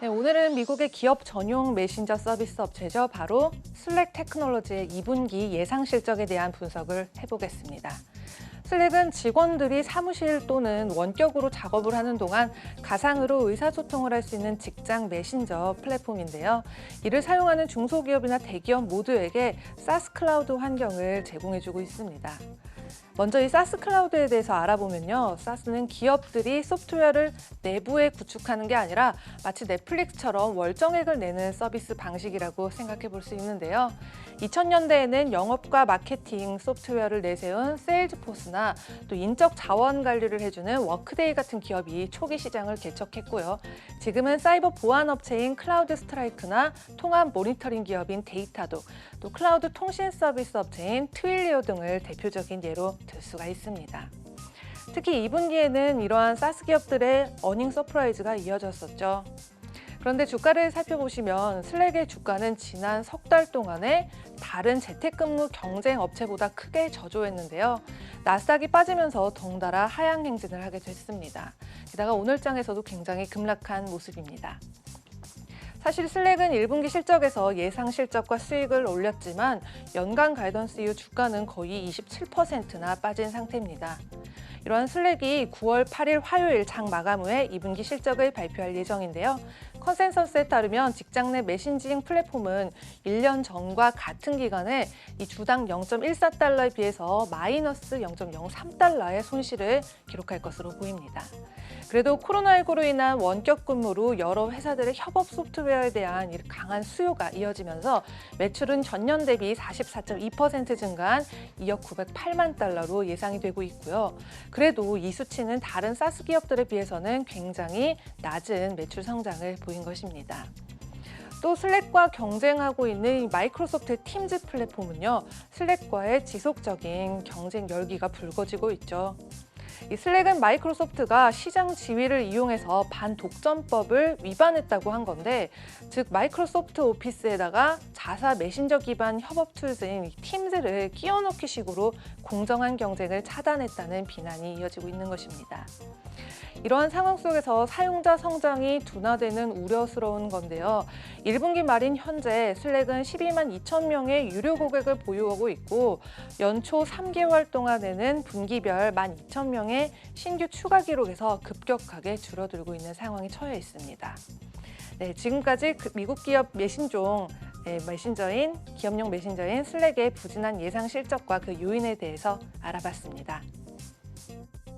네, 오늘은 미국의 기업 전용 메신저 서비스 업체죠. 바로 슬랙 테크놀로지의 2분기 예상 실적에 대한 분석을 해보겠습니다. 슬랙은 직원들이 사무실 또는 원격으로 작업을 하는 동안 가상으로 의사소통을 할 수 있는 직장 메신저 플랫폼인데요. 이를 사용하는 중소기업이나 대기업 모두에게 사스 클라우드 환경을 제공해주고 있습니다. 먼저 이 사스 클라우드에 대해서 알아보면요. 사스는 기업들이 소프트웨어를 내부에 구축하는 게 아니라 마치 넷플릭스처럼 월정액을 내는 서비스 방식이라고 생각해 볼 수 있는데요. 2000년대에는 영업과 마케팅 소프트웨어를 내세운 세일즈포스나 또 인적 자원 관리를 해주는 워크데이 같은 기업이 초기 시장을 개척했고요. 지금은 사이버 보안 업체인 클라우드 스트라이크나 통합 모니터링 기업인 데이터도 또 클라우드 통신 서비스 업체인 트윌리오 등을 대표적인 예로 들 수가 있습니다. 특히 2분기에는 이러한 사스 기업들의 어닝 서프라이즈가 이어졌었죠. 그런데 주가를 살펴보시면 슬랙의 주가는 지난 석 달 동안에 다른 재택근무 경쟁 업체보다 크게 저조했는데요. 나스닥이 빠지면서 덩달아 하향 행진을 하게 됐습니다. 게다가 오늘 장에서도 굉장히 급락한 모습입니다. 사실 슬랙은 1분기 실적에서 예상 실적과 수익을 올렸지만 연간 가이던스 이후 주가는 거의 27%나 빠진 상태입니다. 이러한 슬랙이 9월 8일 화요일 장 마감 후에 2분기 실적을 발표할 예정인데요. 컨센서스에 따르면 직장 내 메신징 플랫폼은 1년 전과 같은 기간에 이 주당 0.14달러에 비해서 마이너스 0.03달러의 손실을 기록할 것으로 보입니다. 그래도 코로나19로 인한 원격 근무로 여러 회사들의 협업 소프트웨어에 대한 강한 수요가 이어지면서 매출은 전년 대비 44.2% 증가한 2억 908만 달러로 예상이 되고 있고요. 그래도 이 수치는 다른 사스 기업들에 비해서는 굉장히 낮은 매출 성장을 보인 것입니다. 또 슬랙과 경쟁하고 있는 마이크로소프트 팀즈 플랫폼은요, 슬랙과의 지속적인 경쟁 열기가 불거지고 있죠. 이 슬랙은 마이크로소프트가 시장 지위를 이용해서 반독점법을 위반했다고 한 건데, 즉 마이크로소프트 오피스에다가 자사 메신저 기반 협업 툴스인 팀즈를 끼워 넣기 식으로 공정한 경쟁을 차단했다는 비난이 이어지고 있는 것입니다. 이러한 상황 속에서 사용자 성장이 둔화되는 우려스러운 건데요. 1분기 말인 현재 슬랙은 12만 2천 명의 유료 고객을 보유하고 있고 연초 3개월 동안에는 분기별 1만 2천 명의 신규 추가 기록에서 급격하게 줄어들고 있는 상황에 처해 있습니다. 네, 지금까지 그 미국 기업 메신종 네, 메신저인 기업용 메신저인 슬랙의 부진한 예상 실적과 그 요인에 대해서 알아봤습니다.